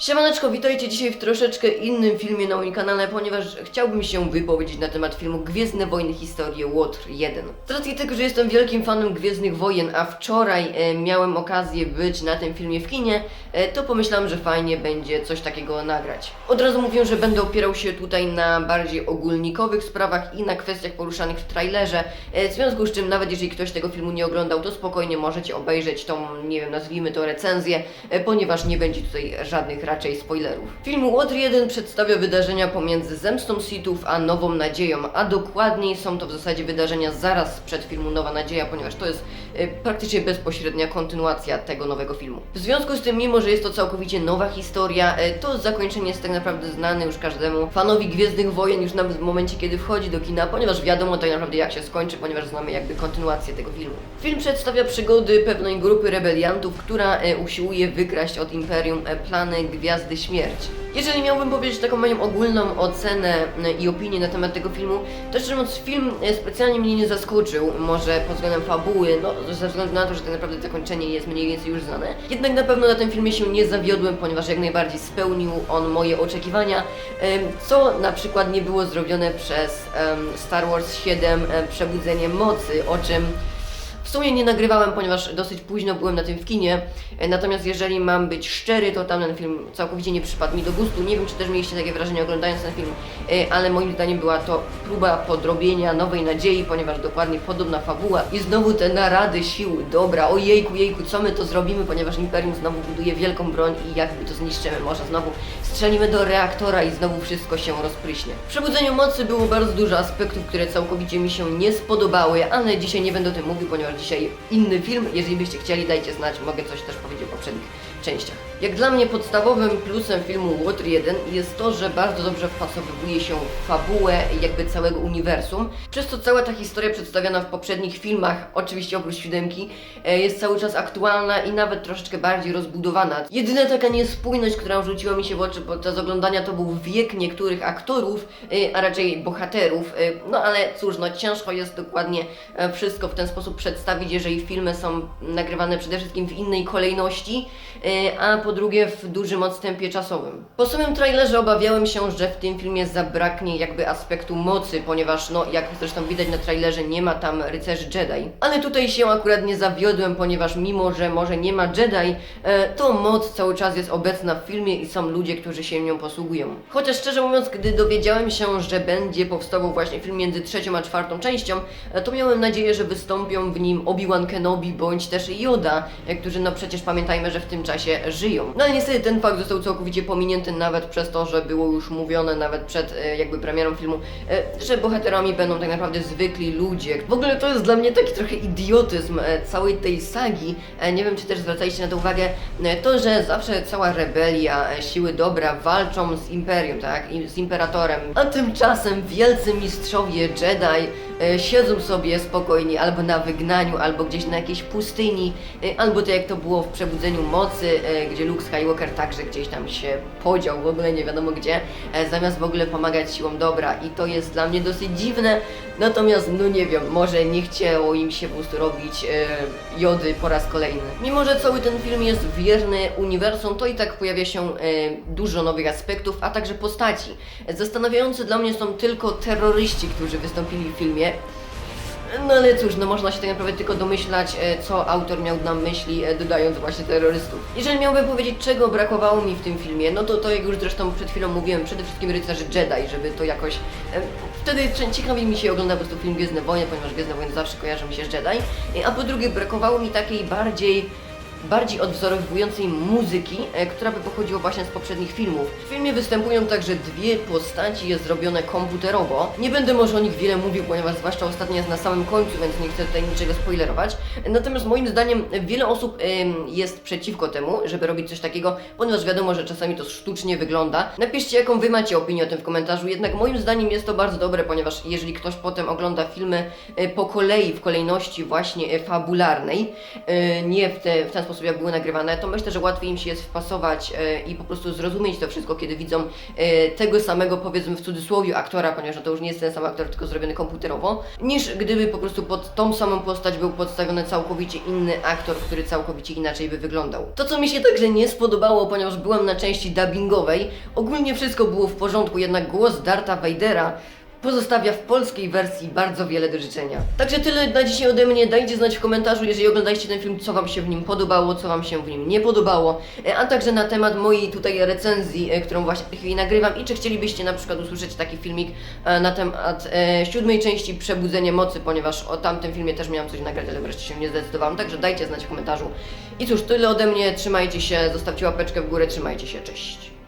Siemaneczko, witajcie dzisiaj w troszeczkę innym filmie na moim kanale, ponieważ chciałbym się wypowiedzieć na temat filmu Gwiezdne Wojny Historie Łotr 1. Z racji tego, że jestem wielkim fanem Gwiezdnych Wojen, a wczoraj e, miałem okazję być na tym filmie w kinie, e, to pomyślałem, że fajnie będzie coś takiego nagrać. Od razu mówię, że będę opierał się tutaj na bardziej ogólnikowych sprawach i na kwestiach poruszanych w trailerze, e, w związku z czym nawet jeżeli ktoś tego filmu nie oglądał, to spokojnie możecie obejrzeć tą, nie wiem, nazwijmy to recenzję, e, ponieważ nie będzie tutaj żadnych raczej spoilerów. Film Łotr 1 przedstawia wydarzenia pomiędzy Zemstą Sithów a Nową Nadzieją, a dokładniej są to w zasadzie wydarzenia zaraz przed filmu Nowa Nadzieja, ponieważ to jest e, praktycznie bezpośrednia kontynuacja tego nowego filmu. W związku z tym, mimo że jest to całkowicie nowa historia, e, to zakończenie jest tak naprawdę znane już każdemu fanowi Gwiezdnych Wojen już nawet w momencie, kiedy wchodzi do kina, ponieważ wiadomo tak naprawdę jak się skończy, ponieważ znamy jakby kontynuację tego filmu. Film przedstawia przygody pewnej grupy rebeliantów, która e, usiłuje wykraść od Imperium plany Gwiazdy Śmierci. Jeżeli miałbym powiedzieć taką moją ogólną ocenę e, i opinię na temat tego filmu, to szczerze mówiąc film e, specjalnie mnie nie zaskoczył, może pod względem fabuły, no ze względu na to, że tak naprawdę zakończenie jest mniej więcej już znane. Jednak na pewno na tym filmie się nie zawiodłem, ponieważ jak najbardziej spełnił on moje oczekiwania, em, co na przykład nie było zrobione przez Star Wars 7 em, Przebudzenie Mocy, o czym w sumie nie nagrywałem, ponieważ dosyć późno byłem na tym w kinie. Natomiast jeżeli mam być szczery, to tamten film całkowicie nie przypadł mi do gustu. Nie wiem, czy też mieliście takie wrażenie oglądając ten film, e, ale moim zdaniem była to próba podrobienia nowej nadziei, ponieważ dokładnie podobna fabuła i znowu te narady sił. Dobra, o jejku, jejku, co my to zrobimy, ponieważ Imperium znowu buduje wielką broń i jakby to zniszczymy, może znowu strzelimy do reaktora i znowu wszystko się rozpryśnie. W Przebudzeniu Mocy było bardzo dużo aspektów, które całkowicie mi się nie spodobały, ale dzisiaj nie będę o tym mówił, ponieważ dzisiaj inny film. Jeżeli byście chcieli, dajcie znać, mogę coś też powiedzieć o poprzednich częściach. Jak dla mnie podstawowym plusem filmu Water 1 jest to, że bardzo dobrze wpasowuje się w fabułę jakby całego uniwersum, przez co cała ta historia przedstawiona w poprzednich filmach, oczywiście oprócz siódemki, e, jest cały czas aktualna i nawet troszeczkę bardziej rozbudowana. Jedyna taka niespójność, która rzuciła mi się w oczy podczas oglądania to był wiek niektórych aktorów, e, a raczej bohaterów, e, no ale cóż, no ciężko jest dokładnie wszystko w ten sposób przedstawić, jeżeli filmy są nagrywane przede wszystkim w innej kolejności, e, a po drugie w dużym odstępie czasowym. Po samym trailerze obawiałem się, że w tym filmie zabraknie jakby aspektu mocy, ponieważ no jak zresztą widać na trailerze nie ma tam rycerzy Jedi. Ale tutaj się akurat nie zawiodłem, ponieważ mimo, że może nie ma Jedi, e, to moc cały czas jest obecna w filmie i są ludzie, którzy się nią posługują. Chociaż szczerze mówiąc, gdy dowiedziałem się, że będzie powstawał właśnie film między trzecią a czwartą częścią, e, to miałem nadzieję, że wystąpią w nim Obi-Wan Kenobi bądź też Yoda, którzy no przecież pamiętajmy, że w tym czasie żyją. No ale niestety ten fakt został całkowicie pominięty nawet przez to, że było już mówione nawet przed e, jakby premierą filmu, e, że bohaterami będą tak naprawdę zwykli ludzie. W ogóle to jest dla mnie taki trochę idiotyzm e, całej tej sagi. Nie wiem, czy też zwracaliście na to uwagę, to, że zawsze cała rebelia, siły dobra walczą z Imperium, tak, i z Imperatorem, a tymczasem wielcy mistrzowie Jedi siedzą sobie spokojnie albo na wygnaniu, albo gdzieś na jakiejś pustyni, e, albo tak jak to było w Przebudzeniu Mocy, e, gdzie Luke Skywalker także gdzieś tam się podział, w ogóle nie wiadomo gdzie, e, zamiast w ogóle pomagać siłom dobra i to jest dla mnie dosyć dziwne, natomiast no nie wiem, może nie chciało im się po prostu robić e, jody po raz kolejny. Mimo, że cały ten film jest wierny uniwersum, to i tak pojawia się e, dużo nowych aspektów, a także postaci. Zastanawiające dla mnie są tylko terroryści, którzy wystąpili w filmie. No ale cóż, no można się tak naprawdę tylko domyślać, e, co autor miał na myśli, e, dodając właśnie terrorystów. Jeżeli miałbym powiedzieć, czego brakowało mi w tym filmie, no to to jak już zresztą przed chwilą mówiłem, przede wszystkim rycerzy Jedi, żeby to jakoś... e, Wtedy ciekawiej mi się ogląda po prostu film Gwiezdne Wojny, ponieważ Gwiezdne Wojny zawsze kojarzą mi się z Jedi. A po drugie brakowało mi takiej bardziej bardziej odwzorowującej muzyki, e, która by pochodziła właśnie z poprzednich filmów. W filmie występują także dwie postaci, jest zrobione komputerowo. Nie będę może o nich wiele mówił, ponieważ zwłaszcza ostatnia jest na samym końcu, więc nie chcę tutaj niczego spoilerować. Natomiast moim zdaniem wiele osób jest przeciwko temu, żeby robić coś takiego, ponieważ wiadomo, że czasami to sztucznie wygląda. Napiszcie jaką wy macie opinię o tym w komentarzu, jednak moim zdaniem jest to bardzo dobre, ponieważ jeżeli ktoś potem ogląda filmy e, po kolei, w kolejności właśnie e, fabularnej, nie w, te, w ten sposób sposób, jak były nagrywane, to myślę, że łatwiej im się jest wpasować e, i po prostu zrozumieć to wszystko, kiedy widzą e, tego samego, powiedzmy w cudzysłowie, aktora, ponieważ no to już nie jest ten sam aktor, tylko zrobiony komputerowo, niż gdyby po prostu pod tą samą postać był podstawiony całkowicie inny aktor, który całkowicie inaczej by wyglądał. To, co mi się także nie spodobało, ponieważ byłem na części dubbingowej, ogólnie wszystko było w porządku, jednak głos Darta Vadera pozostawia w polskiej wersji bardzo wiele do życzenia. Także tyle na dzisiaj ode mnie. Dajcie znać w komentarzu, jeżeli oglądaliście ten film, co Wam się w nim podobało, co Wam się w nim nie podobało, e, a także na temat mojej tutaj recenzji, e, którą właśnie w tej chwili nagrywam i czy chcielibyście na przykład usłyszeć taki filmik e, na temat siódmej części Przebudzenie Mocy, ponieważ o tamtym filmie też miałam coś nagrać, ale wreszcie się nie zdecydowałam, także dajcie znać w komentarzu. I cóż, tyle ode mnie, trzymajcie się, zostawcie łapeczkę w górę, trzymajcie się, cześć.